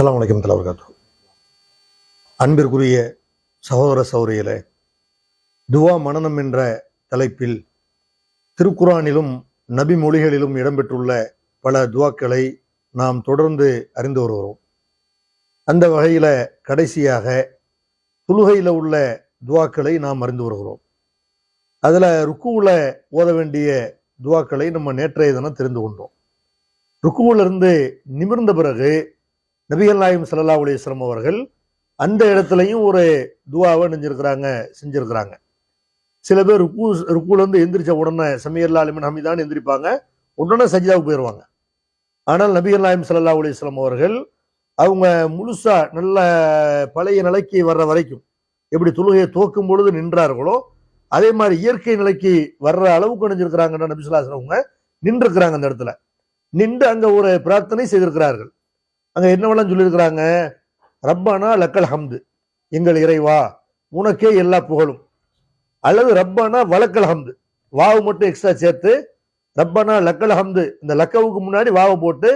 அஸ்லாம் வலைக்கம் தலைவர்காத்து அன்பிற்குரிய சகோதர சௌரியிலே துவா மனநம் என்ற தலைப்பில் திருக்குரானிலும் நபி மொழிகளிலும் இடம்பெற்றுள்ள பல துவாக்களை நாம் தொடர்ந்து அறிந்து வருகிறோம். அந்த வகையில் கடைசியாக துலுகையில் உள்ள துவாக்களை நாம் அறிந்து வருகிறோம். அதில் ருக்குவில் ஓத வேண்டிய துவாக்களை நம்ம நேற்றைய தினம் தெரிந்து கொண்டோம். ருக்குவிலிருந்து நிமிர்ந்த பிறகு நபிகள் நாயம் சல்லா அலிஸ்லாம் அவர்கள் அந்த இடத்துலையும் ஒரு துவாவை நெஞ்சிருக்கிறாங்க செஞ்சுருக்கிறாங்க. சில பேர் ருக்கு ருக்குலேருந்து எந்திரிச்ச உடனே சமீர்லா அலிமன் ஹமிதான் எந்திரிப்பாங்க. உடனே சஜிதாவுக்கு போயிடுவாங்க ஆனால் நபிகள் நாயம் சல்லா அலிஸ்லாம் அவர்கள் அவங்க முழுசாக நல்ல பழைய நிலைக்கு வர்ற வரைக்கும் எப்படி தொழுகையை தோக்கும் பொழுது நின்றார்களோ அதே மாதிரி இயற்கை நிலைக்கு வர்ற அளவுக்கு நினைஞ்சிருக்கிறாங்கன்னா நபிசல்லாசன் அவங்க நின்றுருக்கிறாங்க அந்த இடத்துல. நின்று அங்கே ஒரு பிரார்த்தனை செய்திருக்கிறார்கள். அங்கே என்னவெல்லாம் சொல்லியிருக்கிறாங்க? ரப்பானா லக்கல் ஹம்து. எங்கள் இறைவா உனக்கே எல்லா புகழும். அல்லது ரப்பானா வழக்கல் ஹம்து. வாவு மட்டும் எக்ஸ்ட்ரா சேர்த்து ரப்பனா லக்கல் ஹம்து. இந்த லக்கவுக்கு முன்னாடி வாவை போட்டு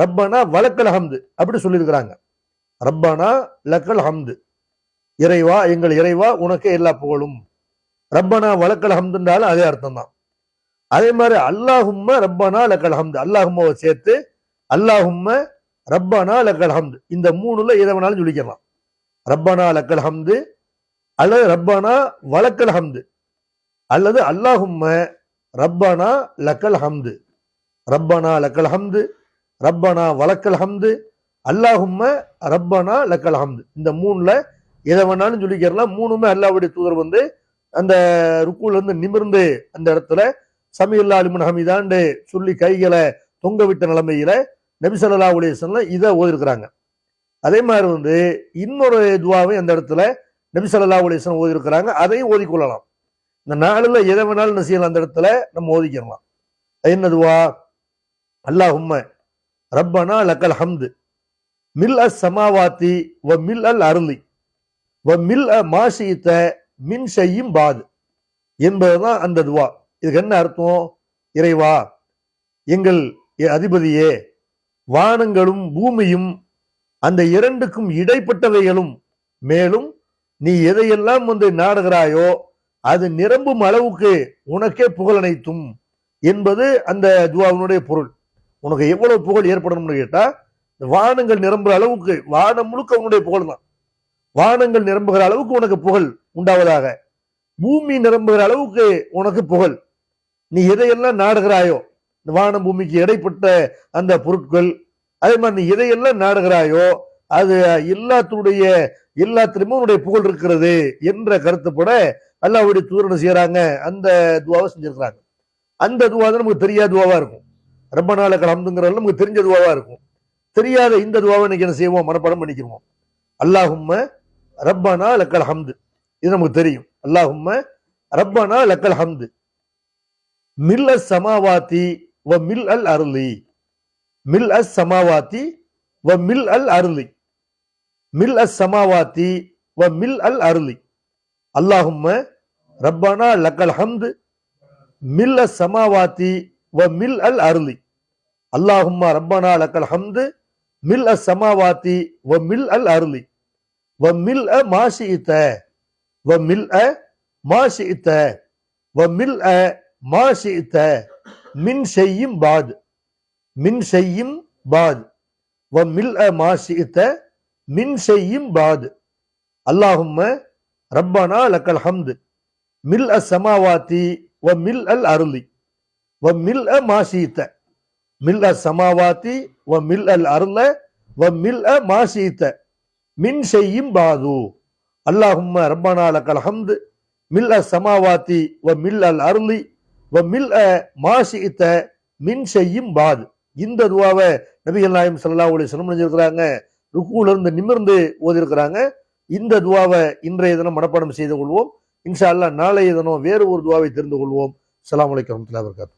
ரப்பனா வழக்கல் ஹம்து. அப்படி சொல்லியிருக்கிறாங்க. ரப்பானா லக்கல் ஹம்து. இறைவா எங்கள் இறைவா உனக்கே எல்லா புகழும். ரப்பனா வழக்கல் ஹம்துன்றாலும் அதே அர்த்தம் தான் அதே மாதிரி அல்லாஹும்ம ரப்பனா லக்கல் ஹம்து. அல்லாஹும்மாவை சேர்த்து அல்லாஹும்ம ரப்பானா லக்கல் ஹம்து. இந்த மூணுல எதை வேணாலும் சொல்லிக்கலாம். ரப்பானா லக்கல் ஹம்து அல்லது ரப்பானா வழக்கல் ஹம்து. அல்லது அல்லாஹும்ம ரப்பானா லக்கல் ஹம்து. ரப்பானா லக்கல் ஹம்து ரப்பானா வழக்கல் ஹம்து அல்லாஹும்ம ரப்பானா லக்கல் ஹம்து. இந்த மூணுல எதை வேணாலும் சொல்லிக்கிறலாம் மூணுமே அல்லாவுடைய தூதர் வந்து அந்த ருக்குல இருந்து நிமிர்ந்து அந்த இடத்துல சமீல்லா அலிமன் ஹமீதாண்டு சொல்லி கைகளை தொங்க விட்ட நிலைமையில நபிசல்லா சொல்லா இதை ஓதிருக்கிறாங்க. அதே மாதிரி வந்து இன்னொரு துவாவை அந்த இடத்துல நபிசல்லா உலேசன் ஓதிருக்கிறாங்க அதையும் ஓதிக்கொள்ளலாம். இந்த நாளில் எதை வேணாலும் என்ன செய்யலாம் அந்த இடத்துல நம்ம ஓதிக்கலாம் என்னதுவா என்ன துவா? அல்லாஹும்ம ரப்பனா லக்கல் ஹம்து மில் அஸ் சமாவாத்தி வ மில் அல் அருளி வ மில் அ மாஷித்த மின் செய்யும் பாது என்பதுதான் அந்த துவா. இதுக்கு என்ன அர்த்தம்? இறைவா எங்கள் அதிபதியே வானங்களும் பூமியும் அந்த இரண்டுக்கும் இடைப்பட்டவைகளும். மேலும் நீ எதையெல்லாம் வந்து நாடுகிறாயோ அது நிரம்பும் அளவுக்கு உனக்கே புகழனைத்தும் என்பது அந்த துவாவினுடைய பொருள். உனக்கு எவ்வளவு புகழ் ஏற்படணும்னு கேட்டா வானங்கள் நிரம்புற அளவுக்கு வானம் முழுக்க உன்னுடைய புகழ் தான். வானங்கள் நிரம்புகிற அளவுக்கு உனக்கு புகழ் உண்டாவதாக. பூமி நிரம்புகிற அளவுக்கு உனக்கு புகழ். நீ எதையெல்லாம் நாடுகிறாயோ வான பூமிக்கு இடைப்பட்ட அந்த பொருட்கள் அதே மாதிரி நீ எதையெல்லாம் நாடுகிறாயோ அது எல்லாத்துடைய எல்லாத்திலுமே உன்னுடைய புகழ் இருக்கிறது என்ற கருத்துப்பட அல்லாவுடைய தூரணை செய்யறாங்க அந்த துவாவை செஞ்சிருக்கிறாங்க. அந்த துவா தான் நமக்கு தெரியாத துவாவா இருக்கும். ரொம்ப நாள கலந்துங்கிறதுல நமக்கு தெரிஞ்ச துவாவா இருக்கும். தெரியாத இந்த துவாவை இன்னைக்கு என்ன செய்வோம்? மனப்பாடம் பண்ணிக்கிறோம் அல்லாஹும்ம ரப்பானா லக்கல் ஹம்து. இது நமக்கு தெரியும். அல்லாஹும்ம ரப்பானா லக்கல் ஹம்து. மில்ல சமாவாத்தி வ மில் அல் அருளி மில் அஸ் சமாவாத்தி வ மில் அல் அருளி மில் அஸ் சமாவாத்தி வ மில் அல் அருளி அல்லாஹும்ம ரப்பானா லக்கல் ஹம்து மில் அஸ் சமாவாத்தி வ மில் அல் அருளி அல்லாஹும்ம ரப்பானா லக்கல் ஹம்து மில் அஸ் சமாவாத்தி வ மில் அல் அருளி வ மில் அ மாஷி இத்த வ மில் அ மாஷி இத்த வ மில் அ மாஷி இத்த செய்யும் பாத் அல்லாஹும்ம ரப்பானா லக்கல் ஹம்து மில் அ சமாவாத்தி வ மில் அல் அருளி வ மில் அ மாஷித்த மில் அ சமாவாத்தி வ மில் அல் அருள வ மில் அ மாஷித்த மின் செய்யும் பாது அல்லாஹும்ம ரப்பானா லக்கல் ஹம்து மில் அ சமாவாத்தி வ மில் அல் அருளி வ மில் மாசித்த மின் செய்யும் பாது. இந்த துவாவை நபிகள் நாயம் சல்லா அலி சிரமணிஞ்சிருக்கிறாங்க செஞ்சிருக்கிறாங்க ருக்குல இருந்து நிமிர்ந்து ஓதிருக்கிறாங்க இந்த துவாவை இன்றைய தினம் மனப்பாடம் செய்து கொள்வோம். இன்ஷா அல்லாஹ் நாளைய தினம் வேறு ஒரு துவாவை தெரிந்து கொள்வோம். சலாம் அலைக்கும் வரமத்துல வபரகாத்துஹு.